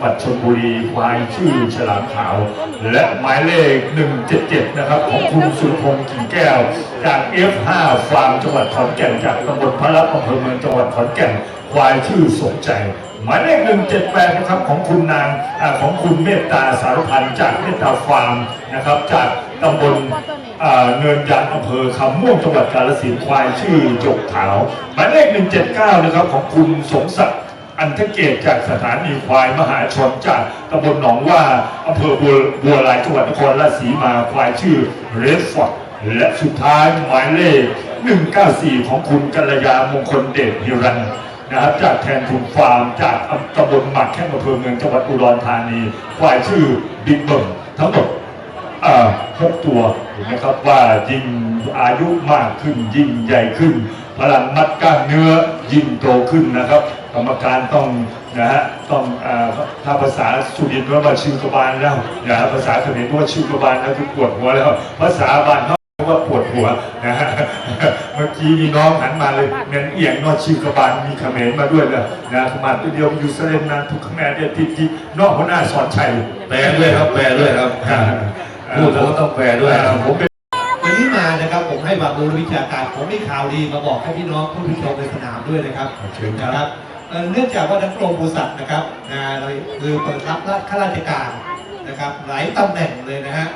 งหวัดชลบุรีควายชื่อฉลามขาว และหมายเลข 177 นะครับของคุณสุพงษ์กิ่งแก้ว จาก F5 ฟาร์มจังหวัดขอนแก่นจากตำบลพระรับอำเภอเมืองจังหวัดขอนแก่นควายชื่อสมใจหมายเลข 178 นะครับของคุณนางอของคุณเมตตาสารพันจากเมตตาฟาร์มนะครับจากตำบลเนินยางอำเภอคำม่วงจังหวัดกาฬสินธุ์ควายชื่อจกขาวหมายเลข 179 นะครับของคุณสมศักดิ์ อันทเกตจากสถานีควายมหาชนจากตำบลหนองว่าอำเภอบัวบัวลายจังหวัดนครราชสีมาควายชื่อเรสฟอร์ดและสุดท้ายหมายเลข 194 ของคุณกัลยามงคลเดชฮิรันนะครับจากแทนคุณฟาร์ม จากตำบลหมักแค่อำเภอเมืองจังหวัดอุดรธานีควายชื่อบิ๊กเบิ้มทั้งหมดหกตัวนไหมครับว่ายิ่งอายุมากขึ้นยิ่งใหญ่ขึ้น พลังมัดกล้ามเนื้อยิ่งโตขึ้นนะครับ กรรมการต้องนะฮะต้องอ่าถ้าภาษาสุรินทร์ว่ามาชิวกบาลแล้วนะฮะภาษาเขมรว่าชิวกบาลแล้วคือปวดหัวแล้ว ภาษาบ้านเขาเรียกว่าปวดหัวนะฮะเมื่อกี้มีน้องหันมาเลยเน้นเอียงนอชิวกบาลมีเขมรมาด้วยเลยนะขมาตัวเดียวอยู่เสเลนนานทุกขแม่เดียติดที่นอกหัวหน้าสอนชัยแปลด้วยครับแปลด้วยครับพูดแล้วก็ต้องแปลด้วยครับผมเป็นวันนี้มานะครับผมให้ความรู้วิชาการผมมีข่าวดีมาบอกให้พี่น้องผู้ที่ชมในสนามด้วยนะครับเชิญครับนะครับ เนื่องจากว่าทั้งกรมปศุสัตว์นะครับนะเราคือเปิดรับข้าราชการนะครับหลายตำแหน่งเลยนะฮะ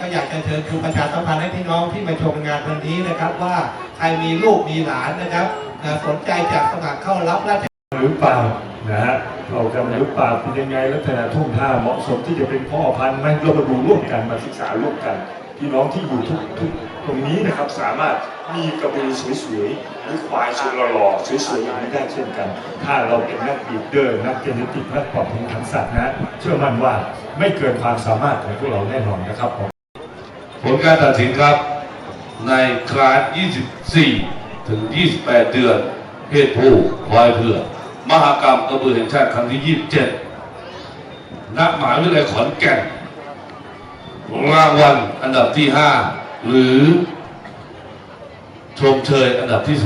ก็อยากจะเชิญชวนประชาสัมพันธ์ให้พี่น้องที่มาชมงานวันนี้นะครับ ว่าใครมีลูกมีหลานนะครับสนใจจะสมัครเข้ารับราชการหรือเปล่านะฮะเรากันหรือเปล่าเป็นยังไงลักษณะทุ่งท่าเหมาะสมที่จะเป็นพ่อพันธุ์ไหมเรามาดูร่วมกันมาศึกษาร่วมกันพี่น้องที่อยู่ทุกทุกตรงนี้นะครับสามารถ มีกระบือสวยๆหรือควายสวยหล่อๆสวยๆอย่างนี้ได้เช่นกัน ถ้าเราเป็นนักบีดเดอร์นักเจเนติกนักปรับปรุงทางสัตว์นะฮะเชื่อมั่นว่าไม่เกินความสามารถของพวกเราแน่นอนนะครับผมผลการตัดสินครับในคลาส 24 ถึง 28 เดือน เพศผู้ควายเผือกมหากรรมกระบือแห่งชาติครั้งที่ 27 ณ มหาวิทยาลัยขอนแก่น รางวัลอันดับที่ 5 หรือ ชมเชยอันดับที่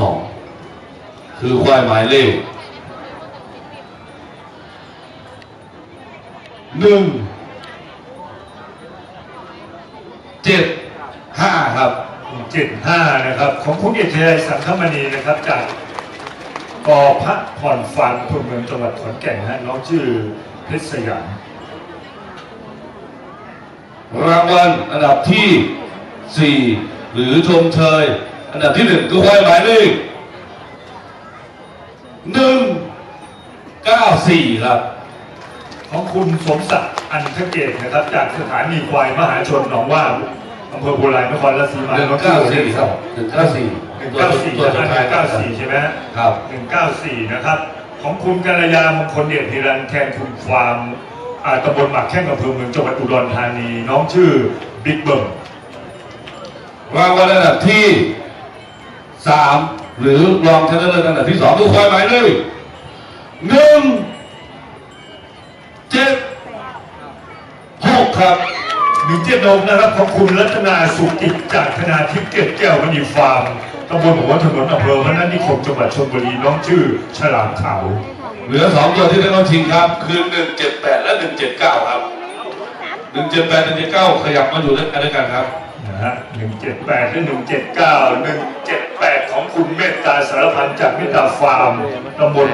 2คือควายหมายเลขหนึ่งเจ็ดห้าครับ75นะครับ ของคุณเอกชัยสังคมณีนะครับ จากกอพระผ่อนฟันพลเมืองจังหวัดขอนแก่นฮะน้องชื่อเพชรสยามรางวัลอันดับที่สี่หรือชมเชย อันดับที่หนึ่งคือควายหมายเลขหนึ่งเก้าสี่ครับของคุณสมศักดิ์อันทเกตนะครับ จากสถานีควายมหาชนหนองว่าอำเภอบัวลายนครราชสีมาหนึ่งน้องเก้าชื่อสี่ครับหนึ่งเก้าสี่หนึ่งเก้าสี่ตัวนะสุดหท้ายนึ่งเก้าสี่ใช่ไหมฮะครับหนึ่งเก้าสี่นะครับ ของคุณกัลยามงคลเดชฮิรันแทนคุณฟาร์มอ่าตำบลหมักแข้งอำเภอเมืองจังหวัดอุดรธานี น้องชื่อบิ๊กเบิ้มรางวัลอันดับที่ สามหรือรองชนะเลิศอันดับที่สองคือควายหมายเลขหนึ่งเจ็ดหกครับหนึ่งเจ็ดนมนะครับของคุณรัตนาสุกิจจากธนาทิพย์เกตแก้วมณีฟาร์มตำบลหัวถนนอำเภอพนัสนิคมจังหวัดชลบุรีน้องชื่อฉลามขาวเหลือสองตัวที่ได้เข้าชิงครับ คือหนึ่งเจ็ดแปดและหนึ่งเจ็ดเก้าครับหนึ่งเจ็ดแปดหนึ่งเจ็ดเก้าขยับมาอยู่ด้วยกันด้วยกันครับนะฮะหนึ่งเจ็ดแปดและหนึ่งเจ็ดเก้าหนึ่งเจ็ด แปดของคุณเมตตาสารพันจากมตตาฟาร์มตำบล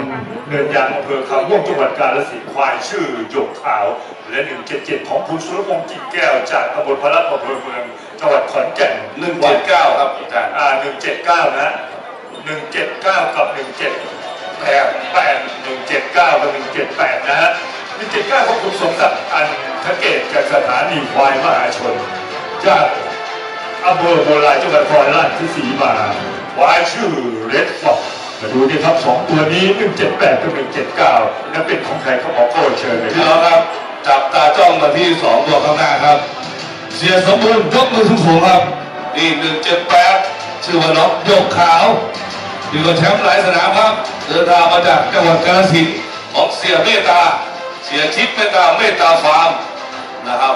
เนินยางอำเภอคำม่วงจังหวัดกาฬสินธุ์ควายชื่อหยกขาว และหนึ่งเจ็ดเจ็ดของคุณสุรพงษ์กิ่งแก้ว จากตำบลพระรับอำเภอเมืองจังหวัดขอนแก่นหนึ่งเจ็ดเก้าครับอาจารย์อ่าหนึ่งเจ็ดเก้านะหนึ่งเจ็ดเก้ากับหนึ่งเจ็ดแปดแปดหนึ่งเจ็ดเก้ากับหนึ่งเจ็ดแปดนะฮะหนึ่งเจ็ดเก้าของคุณสมศักดิ์อันทะเกตจากสถานีควายมหาชนจาก อำเภอโบราณจังหวัดนครราชสีมาวายชื่อเรดฟอกมาดูดิครับสองตัวนี้ 178กับ179นั่นเป็นของใครเขาบอกโก้เชิญเลยคพี่รับน้องครับ จับตาจ้องมาที่สองตัวข้างหน้าครับ เสียสมบูรณ์ยกมือสูงๆครับ นี่หนึ่งเจ็ดแปดชื่อว่าน้องหยกขาวอยู่กับแชมป์หลายสนามครับ เดินทางมาจากจังหวัดกาฬสินธุ์ของเสียเมตตา เสียชิดเมตตาเมตตาฟาร์มนะครับ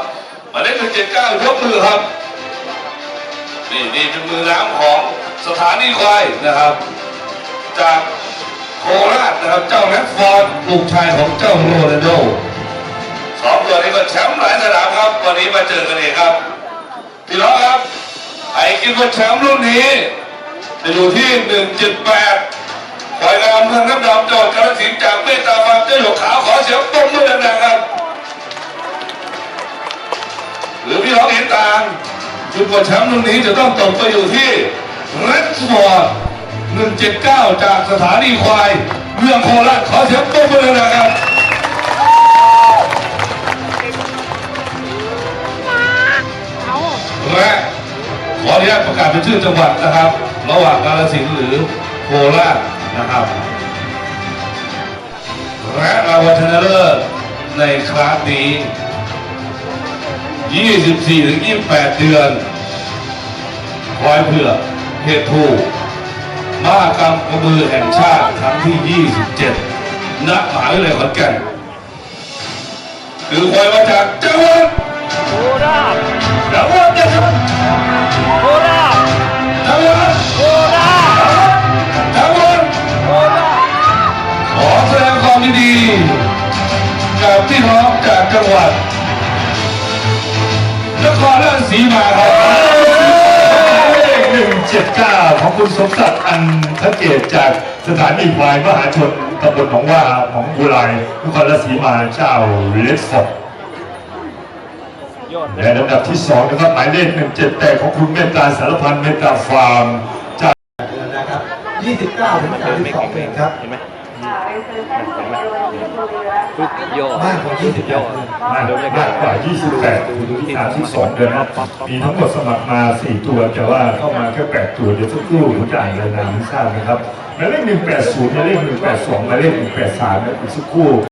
หมายเลขหนึ่งเจ็ดเก้ายกมือครับ นี่นี่เป็นมือน้ำของสถานีควายนะครับ จากโคราชนะครับเจ้าแรดฟอร์ดลูกชายของเจ้าโรนัลโดสองตัวนี้ก็แชมป์หลายสนามครับวันนี้มาเจอกันเองครับพี่น้องครับ ไอ้กินคนแชมป์รุ่นนี้จะอยู่ที่ 178ฝ่ายงามเมืองน้ำดำจังหวัดกาฬสินจากเมตตาฟาร์มเจ้าหยกขาวขอเสีย กว่าแชมป์รุ่นนี้จะต้องตกไปอยู่ที่เรดสปอร์ต179 จากสถานีควายเมืองโคราชขอเสียงปรบมือดังๆครับและขออนุญาตประกาศเป็นชื่อจังหวัดนะครับ ระหว่างกาฬสินธุ์หรือโคราชนะครับ และรางวัลชนะเลิศในครั้งนี้ 24ถึง28 เดือน คอยเพื่อเพศผู้มหากรรมกระบือแห่งชาติครั้งที่ 27 ณ มหาวิทยาลัยขอนแก่นคือคอยมาจากจังหวัดโคราชแล้วว่าจะทำโคราชจังหวัดโคราชจังหวัดโคราชขอแสดงความยินดีกับพี่น้องจากจังหวัดนครราชสีมา ของคุณสมศักดิ์อันทเกตจากสถานีควายมหาชนตำบลหนองว่าของบุไรนครราชสีมาเจ้าเลสฟอร์ดยอดและลำดับที่สองนะครับหมายเลขหนึ่งเจ็ดแปดของคุณเมตตาสารพันเมตตาฟาร์มจากเดือนนะครับ29ถึง32เองครับ สุดยอดมากกว่าสุดยอดมากกว่า 28ดูดที่32เดือนรับมีทั้งหมดสมัครมา 4 ตัว แต่ว่าเข้ามาแค่ 8 ตัว เดี๋ยวสักครู่ผมจะอ่านรายงานให้ทราบนะครับหมายเลข180หมายเลข182หมายเลข183นะอีกสักครู่